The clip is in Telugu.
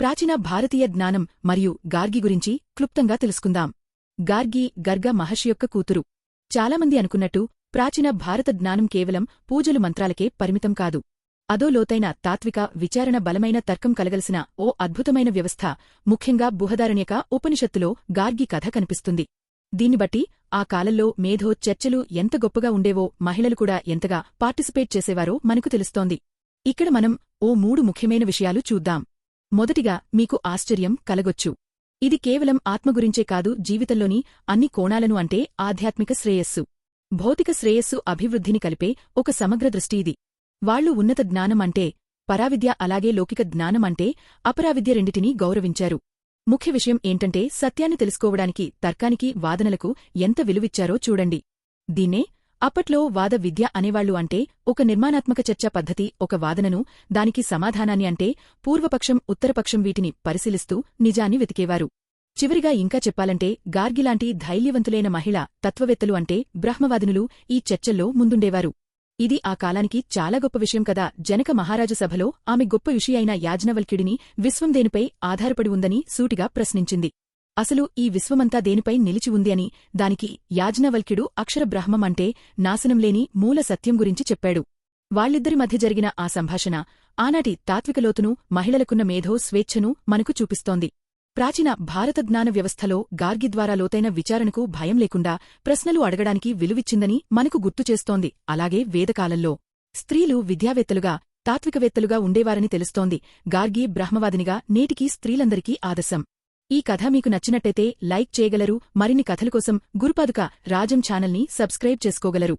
ప్రాచీన భారతీయ జ్ఞానం మరియు గార్గి గురించి క్లుప్తంగా తెలుసుకుందాం. గార్గి గర్గ మహర్షి యొక్క కూతురు. చాలామంది అనుకున్నట్టు ప్రాచీన భారత జ్ఞానం కేవలం పూజలు మంత్రాలకే పరిమితం కాదు. అదో లోతైన తాత్విక విచారణ బలమైన తర్కం కలగలసిన ఓ అద్భుతమైన వ్యవస్థ ముఖ్యంగా బృహదారణ్యక ఉపనిషత్తులో గార్గి కథ కనిపిస్తుంది. దీన్ని బట్టి ఆ కాలంలో మేధో చర్చలు ఎంత గొప్పగా ఉండేవో మహిళలు కూడా ఎంతగా పార్టిసిపేట్ చేసేవారో మనకు తెలుస్తోంది. ఇక్కడ మనం ఓ మూడు ముఖ్యమైన విషయాలు చూద్దాం. మొదటిగా మీకు ఆశ్చర్యం కలగొచ్చు. ఇది కేవలం ఆత్మ గురించే కాదు జీవితంలోని అన్ని కోణాలను అంటే ఆధ్యాత్మిక శ్రేయస్సు. భౌతిక శ్రేయస్సు అభివృద్ధిని కలిపే ఒక సమగ్ర దృష్టి ఇది. వాళ్ళు ఉన్నత జ్ఞానం అంటే పరావిద్య అలాగే లౌకిక జ్ఞానం అంటే అపరావిద్య రెండిటినీ గౌరవించారు. ముఖ్య విషయం ఏంటంటే సత్యాన్ని తెలుసుకోవడానికి తర్కానికి వాదనలకు ఎంత విలువిచ్చారో చూడండి. దీన్నే అప్పట్లో వాద విద్య అనేవాళ్ళు అంటే ఒక నిర్మాణాత్మక చర్చ పద్ధతి ఒక వాదనను దానికి సమాధానాన్ని అంటే పూర్వపక్షం ఉత్తరపక్షం వీటిని పరిశీలిస్తూ నిజాన్ని వెతికేవారు. చివరిగా ఇంకా చెప్పాలంటే గార్గిలాంటి ధైర్యవంతులైన మహిళ తత్వవేత్తలు అంటే బ్రహ్మవాదినులు ఈ చర్చల్లో ముందుండేవారు. ఇది ఆ కాలానికి చాలా గొప్ప విషయం కదా. జనక మహారాజు సభలో ఆమె గొప్ప అయిన యాజ్నవల్కిడిని విశ్వం దేనిపై ఆధారపడి ఉందని సూటిగా ప్రశ్నించింది. అసలు ఈ విశ్వమంతా దేనిపై నిలిచి ఉంది అని దానికి యాజ్ఞవల్క్యుడు అక్షరబ్రహ్మమంటే నాశనంలేని మూల సత్యం గురించి చెప్పాడు. వాళ్ళిద్దరి మధ్య జరిగిన ఆ సంభాషణ ఆనాటి తాత్వికలోతును మహిళలకున్న మేధో స్వేచ్ఛను మనకు చూపిస్తోంది. ప్రాచీన భారత జ్ఞాన వ్యవస్థలో గార్గి ద్వారా లోతైన విచారణకు భయం లేకుండా ప్రశ్నలు అడగడానికి విలువిచ్చిందని మనకు గుర్తుచేస్తోంది అలాగే వేదకాలంలో స్త్రీలు విద్యావేత్తలుగా తాత్వికవేత్తలుగా ఉండేవారని తెలుస్తోంది. గార్గి బ్రహ్మవాదినిగా నేటికీ స్త్రీలందరికీ ఆదర్శం. ఈ కథ మీకు నచ్చినట్టయితే లైక్ చేయగలరు. మరిన్ని కథల కోసం గురుపాదుక రాజం ఛానల్ని సబ్స్క్రైబ్ చేసుకోగలరు.